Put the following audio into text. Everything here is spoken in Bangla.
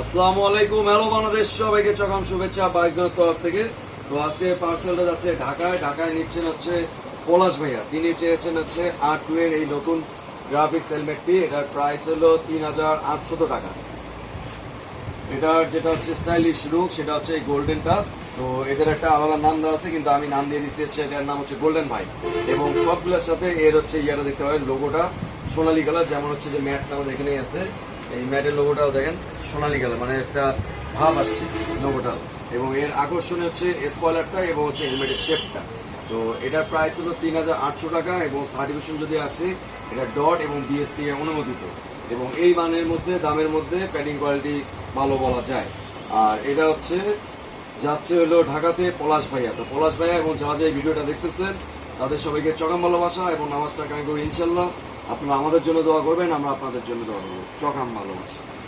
আসসালামু আলাইকুম, হ্যালো বাংলাদেশ, সবাইকে শুভেচ্ছা বাইকজনের তরফ থেকে। তো আজকে পার্সেলটা যাচ্ছে ঢাকায়। ঢাকায় নিচ্ছেন হচ্ছে পলাশ ভাইয়া। তিনি চেয়েছেন হচ্ছে আর টু এর এই নতুন গ্রাফিক্স হেলমেটটি এটার প্রাইস হলো তিন হাজার আটশত টাকা। এটার যেটা হচ্ছে স্টাইলিশ লুক সেটা হচ্ছে এই গোল্ডেনটা তো এদের একটা আলাদা নাম দেওয়া আছে, কিন্তু আমি নাম দিয়ে দিচ্ছি হচ্ছে এটার নাম হচ্ছে গোল্ডেন ভাই এবং সবগুলোর সাথে এর হচ্ছে ইয়াটা দেখতে পারেন লোগোটা সোনালী কালার যেমন হচ্ছে যে ম্যাটটা আমাদের এখানেই আছে। এই ম্যাটের লোগোটাও দেখেন, সোনালী কালার মানে একটা ভাব আসছে লোগোটা এবং এর আকর্ষণীয় হচ্ছে স্পয়লারটা এবং হচ্ছে হেলমেটের শেপটা তো এটার প্রাইস হলো তিন হাজার আটশো টাকা এবং সার্টিফিকেশন যদি আসে, এটা ডট এবং বিএসটি অনুমোদিত। এবং এই মানের মধ্যে, দামের মধ্যে প্যাডিং কোয়ালিটি ভালো বলা যায়। আর এটা হচ্ছে, যাচ্ছে হলো ঢাকাতে পলাশ ভাইয়া। তো পলাশ ভাইয়া এবং যারা যে ভিডিওটা দেখতেছেন, তাদের সবাইকে চকাম ভালোবাসা এবং নামাজটা কামি করি ইনশাল্লাহ আপনারা আমাদের জন্য দোয়া করবেন আমরা আপনাদের জন্য দোয়া করব। চকাম ভালোবাসা।